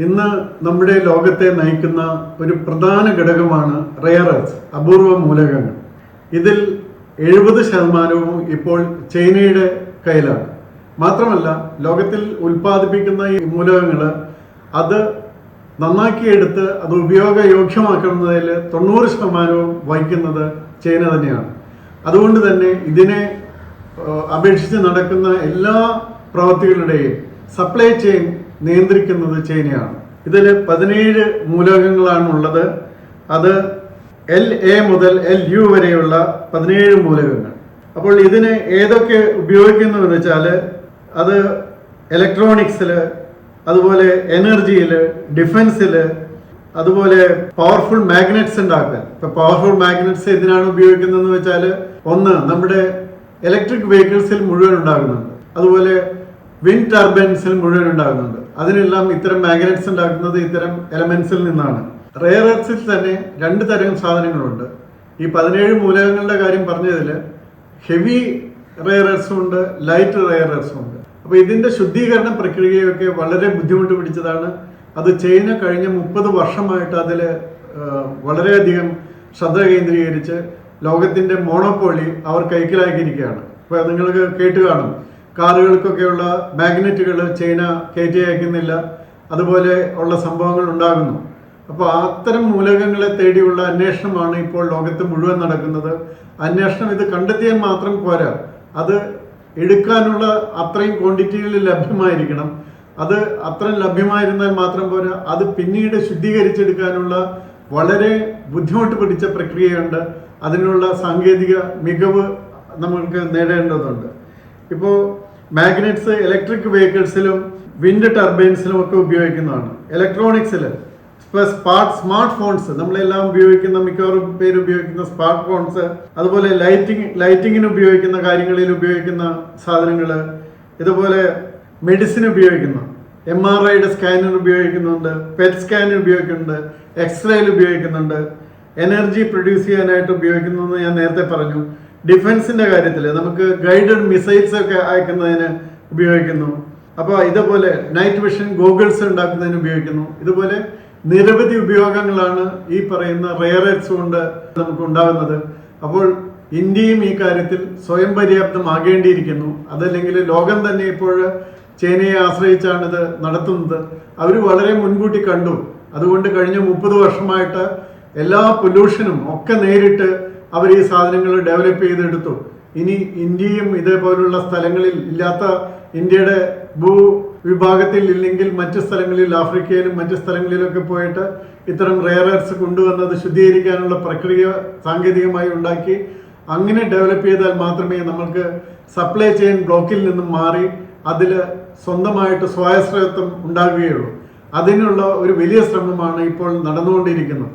ഇന്ന് നമ്മുടെ ലോകത്തെ നയിക്കുന്ന ഒരു പ്രധാന ഘടകമാണ് റെയർ എർത്ത് അപൂർവ മൂലകങ്ങൾ. ഇതിൽ എഴുപത് ശതമാനവും ഇപ്പോൾ ചൈനയുടെ കയ്യിലാണ്. മാത്രമല്ല ലോകത്തിൽ ഉൽപ്പാദിപ്പിക്കുന്ന ഈ മൂലകങ്ങൾ അത് നന്നാക്കിയെടുത്ത് അത് ഉപയോഗയോഗ്യമാക്കുന്നതിൽ തൊണ്ണൂറ് ശതമാനവും വഹിക്കുന്നത് ചൈന തന്നെയാണ്. അതുകൊണ്ട് തന്നെ ഇതിനെ അപേക്ഷിച്ച് നടക്കുന്ന എല്ലാ പ്രവൃത്തികളുടെയും സപ്ലൈ ചെയിൻ നിയന്ത്രിക്കുന്നത് ചൈനയാണ്. ഇതിൽ പതിനേഴ് മൂലകങ്ങളാണ് ഉള്ളത് അത് എൽ എ മുതൽ എൽ യു വരെയുള്ള പതിനേഴ് മൂലകങ്ങൾ. അപ്പോൾ ഇതിന് ഏതൊക്കെ ഉപയോഗിക്കുന്നു എന്ന് വെച്ചാൽ അത് ഇലക്ട്രോണിക്സിൽ അതുപോലെ എനർജിയിൽ ഡിഫൻസിൽ അതുപോലെ പവർഫുൾ മാഗ്നറ്റ്സ് ഉണ്ടാക്കാൻ ഇപ്പൊ പവർഫുൾ മാഗ്നറ്റ്സ് എന്തിനാണ് ഉപയോഗിക്കുന്നതെന്ന് വെച്ചാൽ ഒന്ന് നമ്മുടെ ഇലക്ട്രിക് വെഹിക്കിൾസിൽ മുഴുവൻ ഉണ്ടാകുന്നുണ്ട്. അതുപോലെ വിൻഡ് ടർബൈൻസിൽ മുഴുവൻ ഉണ്ടാകുന്നുണ്ട്. അതിനെല്ലാം ഇത്തരം മാഗ്നറ്റ്സ് ഉണ്ടാക്കുന്നത് ഇത്തരം എലമെന്റ്സിൽ നിന്നാണ്. റെയർ എർത്തിൽ തന്നെ രണ്ട് തരം സാധനങ്ങളുണ്ട്. ഈ പതിനേഴ് മൂലകങ്ങളുടെ കാര്യം പറഞ്ഞതിൽ ഹെവി റെയർ എർസും ഉണ്ട് ലൈറ്റ് റെയർ എർസും ഉണ്ട്. അപ്പോൾ ഇതിന്റെ ശുദ്ധീകരണ പ്രക്രിയയൊക്കെ വളരെ ബുദ്ധിമുട്ട് പിടിച്ചതാണ്. അത് ചൈന കഴിഞ്ഞ മുപ്പത് വർഷമായിട്ട് അതിൽ വളരെയധികം ശ്രദ്ധ കേന്ദ്രീകരിച്ച് ലോകത്തിന്റെ മോണോപോളി അവർ കൈക്കലാക്കിയിരിക്കുകയാണ് അപ്പോൾ നിങ്ങൾക്ക് കേട്ട് കാണും. കാറുകൾക്കൊക്കെയുള്ള മാഗ്നറ്റുകൾ ചൈന കയറ്റി അയക്കുന്നില്ല. അതുപോലെ ഉള്ള സംഭവങ്ങൾ ഉണ്ടാകുന്നു. അപ്പോൾ അത്തരം മൂലകങ്ങളെ തേടിയുള്ള അന്വേഷണമാണ് ഇപ്പോൾ ലോകത്ത് മുഴുവൻ നടക്കുന്നത്. അന്വേഷണം ഇത് കണ്ടെത്തിയാൽ മാത്രം പോരാ. അത് എടുക്കാനുള്ള അത്രയും ക്വാണ്ടിറ്റികളിൽ ലഭ്യമായിരിക്കണം. അത് അത്രയും ലഭ്യമായിരുന്നാൽ മാത്രം പോരാ. അത് പിന്നീട് ശുദ്ധീകരിച്ചെടുക്കാനുള്ള വളരെ ബുദ്ധിമുട്ട് പിടിച്ച പ്രക്രിയയുണ്ട്. അതിനുള്ള സാങ്കേതിക മികവ് നമ്മൾക്ക് നേടേണ്ടതുണ്ട്. ഇപ്പോൾ മാഗ്നറ്റ്സ് ഇലക്ട്രിക് വെഹിക്കിൾസിലും വിൻഡ് ടർബൈൻസിലും ഒക്കെ ഉപയോഗിക്കുന്നതാണ്. ഇലക്ട്രോണിക്സിൽ സ്മാർട്ട് സ്മാർട്ട് ഫോൺസ് നമ്മളെല്ലാം ഉപയോഗിക്കുന്ന മിക്കവാറും പേര് ഉപയോഗിക്കുന്ന സ്മാർട്ട് ഫോൺസ് അതുപോലെ ലൈറ്റിംഗ് ലൈറ്റിങ്ങിന് ഉപയോഗിക്കുന്ന കാര്യങ്ങളിൽ ഉപയോഗിക്കുന്ന സാധനങ്ങൾ ഇതുപോലെ മെഡിസിൻ ഉപയോഗിക്കുന്ന. എം ആർ ഐയുടെ സ്കാനർ ഉപയോഗിക്കുന്നുണ്ട് പെറ്റ് സ്കാനർ ഉപയോഗിക്കുന്നുണ്ട് എക്സ്റേയിൽ ഉപയോഗിക്കുന്നുണ്ട്. എനർജി പ്രൊഡ്യൂസ് ചെയ്യാനായിട്ട് ഉപയോഗിക്കുന്നു എന്ന് ഞാൻ നേരത്തെ പറഞ്ഞു. ഡിഫൻസിന്റെ കാര്യത്തിൽ നമുക്ക് ഗൈഡഡ് മിസൈൽസ് ഒക്കെ അയക്കുന്നതിന് ഉപയോഗിക്കുന്നു. അപ്പോൾ ഇതുപോലെ നൈറ്റ് വിഷൻ ഗോഗിൾസ് ഉണ്ടാക്കുന്നതിന് ഉപയോഗിക്കുന്നു. ഇതുപോലെ നിരവധി ഉപയോഗങ്ങളാണ് ഈ പറയുന്ന റെയറേറ്റ്സ് കൊണ്ട് നമുക്ക് ഉണ്ടാകുന്നത്. അപ്പോൾ ഇന്ത്യയും ഈ കാര്യത്തിൽ സ്വയം പര്യാപ്തമാകേണ്ടിയിരിക്കുന്നു. അതല്ലെങ്കിൽ ലോകം തന്നെ ഇപ്പോൾ ചൈനയെ ആശ്രയിച്ചാണ് ഇത് നടത്തുന്നത്. അവർ വളരെ മുൻകൂട്ടി കണ്ടു. അതുകൊണ്ട് കഴിഞ്ഞ മുപ്പത് വർഷമായിട്ട് എല്ലാ പൊല്യൂഷനും ഒക്കെ നേരിട്ട് അവർ ഈ സാധനങ്ങൾ ഡെവലപ്പ് ചെയ്തെടുത്തു. ഇനി ഇന്ത്യയും ഇതേപോലുള്ള സ്ഥലങ്ങളിൽ ഇല്ലാത്ത ഇന്ത്യയുടെ ഭൂ വിഭാഗത്തിൽ ഇല്ലെങ്കിൽ മറ്റ് സ്ഥലങ്ങളിൽ ആഫ്രിക്കയിലും മറ്റു സ്ഥലങ്ങളിലൊക്കെ പോയിട്ട് ഇത്തരം റെയർ എർസ് കൊണ്ടുവന്നത് ശുദ്ധീകരിക്കാനുള്ള പ്രക്രിയ സാങ്കേതികമായി ഉണ്ടാക്കി. അങ്ങനെ ഡെവലപ്പ് ചെയ്താൽ മാത്രമേ നമ്മൾക്ക് സപ്ലൈ ചെയിൻ ബ്ലോക്കിൽ നിന്നും മാറി അതിൽ സ്വന്തമായിട്ട് സ്വായശ്രയത്വം ഉണ്ടാകുകയുള്ളൂ. അതിനുള്ള ഒരു വലിയ ശ്രമമാണ് ഇപ്പോൾ നടന്നുകൊണ്ടിരിക്കുന്നത്.